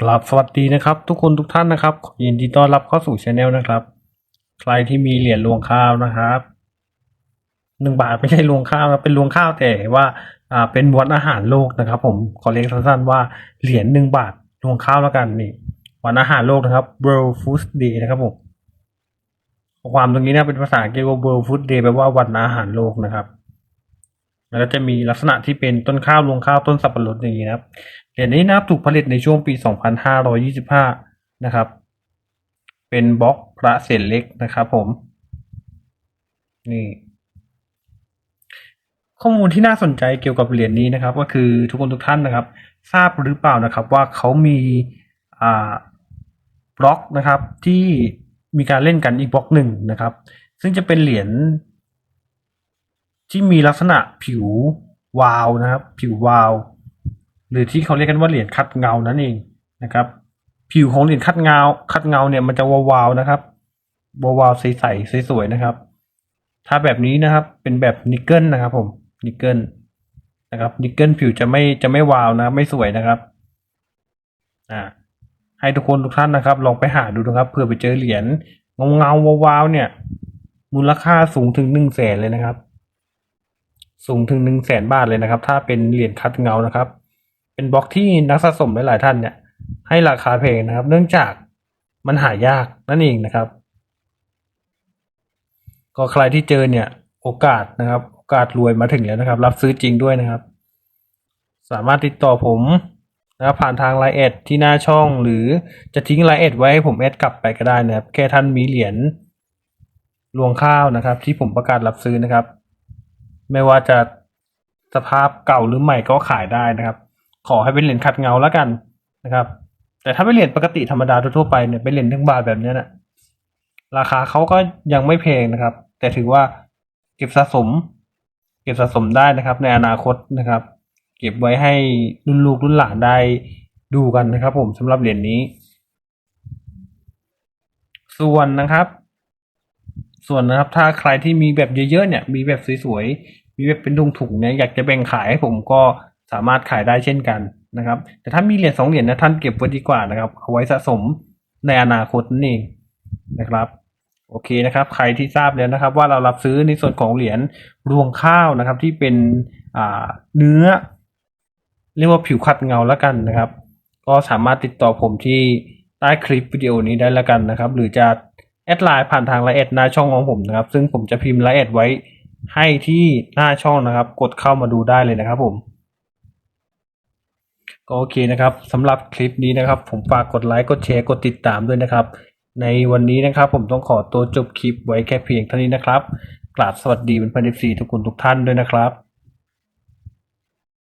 กราบสวัสดีนะครับทุกคนทุกท่านนะครับยินดีต้อนรับเข้าสู่ช anel นะครับ ใครที่มีเหรียญรวงข้าวนะครับหนึ่งบาทไม่ใช่รวงข้าวนะเป็นรวงข้าวแต่ว่าอ่าเป็นวันอาหารโลกนะครับ ผมขอเรียกสั้นๆว่าเหรียญหนึ่งบาทรวงข้าวแล้วกันนี่วันอาหารโลกนะครับ World Food Day นะครับผมความตรงนี้นะเป็นภาษาอังกฤษว่า World Food Day แปลว่าวันอาหารโลกนะครับ แล้วก็จะมีลักษณะที่เป็นต้นข้าวรวงข้าวต้นสับปะรดอย่างนี้นะครับเหรียญนี้นะครับถูกผลิตในช่วงปี 2525 นะครับ เป็นบล็อกพระเศษเล็กนะครับผม นี่ ข้อมูลที่น่าสนใจเกี่ยวกับเหรียญนี้นะครับ ก็คือทุกคนทุกท่านนะครับ ทราบหรือเปล่านะครับ ว่าเขามีอ่าบล็อกนะครับที่มีการเล่นกันอีกบล็อกหนึ่งนะครับ ซึ่งจะเป็นเหรียญ ที่มีลักษณะผิววาวนะครับ ผิววาว หรือที่เขาเรียกกันว่าเหรียญคัดเงานั่นเองนะครับ ผิวของเหรียญคัดเงา คัดเงาเนี่ยมันจะวาวๆนะครับวาวๆใสๆสวยๆนะครับ ถ้าแบบนี้นะครับเป็นแบบนิกเกิลนะครับ ผมนิกเกิลนะครับนิกเกิลผิวจะไม่จะไม่วาวนะไม่สวยนะครับอ่าให้ทุกคนทุกท่านนะครับ ลองไปหาดูนะครับเผื่อไปเจอเหรียญเงาเงาๆวาวๆเนี่ย มูลค่าสูงถึงหนึ่งแสนเลยนะครับ สูงถึงหนึ่งแสนบาทเลยนะครับ ถ้าเป็นเหรียญคัดเงานะครับ เป็นบล็อกที่นักสะสมหลายๆท่านเนี่ย ให้ราคาแพงนะครับ เนื่องจากมันหายากนั่นเองนะครับ ก็ใครที่เจอเนี่ย โอกาสนะครับ โอกาสรวยมาถึงแล้วนะครับ รับซื้อจริงด้วยนะครับ สามารถติดต่อผมนะครับผ่านทางไลน์แอดที่หน้าช่องหรือจะทิ้งไลน์แอดไว้ให้ผมแอดกลับไปก็ได้นะครับ แค่ท่านมีเหรียญรวงข้าวนะครับ ที่ผมประกาศรับซื้อนะครับ ไม่ว่าจะสภาพเก่าหรือใหม่ก็ขายได้นะครับ ขอให้เป็นเหรียญขัดเงาแล้วกันนะครับ แต่ถ้าเป็นเหรียญปกติธรรมดาทั่วไปเนี่ยเป็นเหรียญทั้งบาทแบบนี้นะราคาเขาก็ยังไม่แพงนะครับ แต่ถือว่าเก็บสะสม เก็บสะสมได้นะครับ ในอนาคตนะครับ เก็บไว้ให้รุ่นลูกรุ่นหลานได้ดูกันนะครับ ผมสำหรับเหรียญนี้ ส่วนนะครับ ส่วนนะครับ ถ้าใครที่มีแบบเยอะๆเนี่ย มีแบบสวยๆ มีแบบเป็นถุงๆเนี่ยอยากจะแบ่งขายให้ผมก็สามารถขายได้เช่นกันนะครับ แต่ถ้ามีเหรียญสองเหรียญนะท่านเก็บไว้ดีกว่านะครับ เอาไว้สะสมในอนาคตนั่นเองนะครับโอเคนะครับ ใครที่ทราบแล้วนะครับ ว่าเรารับซื้อในส่วนของเหรียญรวงข้าวนะครับ ที่เป็นอ่าเนื้อ เรียกว่าผิวขัดเงาแล้วกันนะครับ ก็สามารถติดต่อผมที่ใต้คลิปวิดีโอนี้ได้แล้วกันนะครับ หรือจะ แอดไลน์ผ่านทางไลน์แอดหน้าช่องของผมนะครับ ซึ่งผมจะพิมพ์ไลน์แอดไว้ให้ที่หน้าช่องนะครับ กดเข้ามาดูได้เลยนะครับผมก็โอเคนะครับสำหรับคลิปนี้นะครับ ผมฝากกดไลค์กดแชร์กดติดตามด้วยนะครับ ในวันนี้นะครับ ผมต้องขอตัวจบคลิปไว้แค่เพียงเท่านี้นะครับกราบสวัสดีเป็นพันธุ์สีทุกคนทุกท่านด้วยนะครับ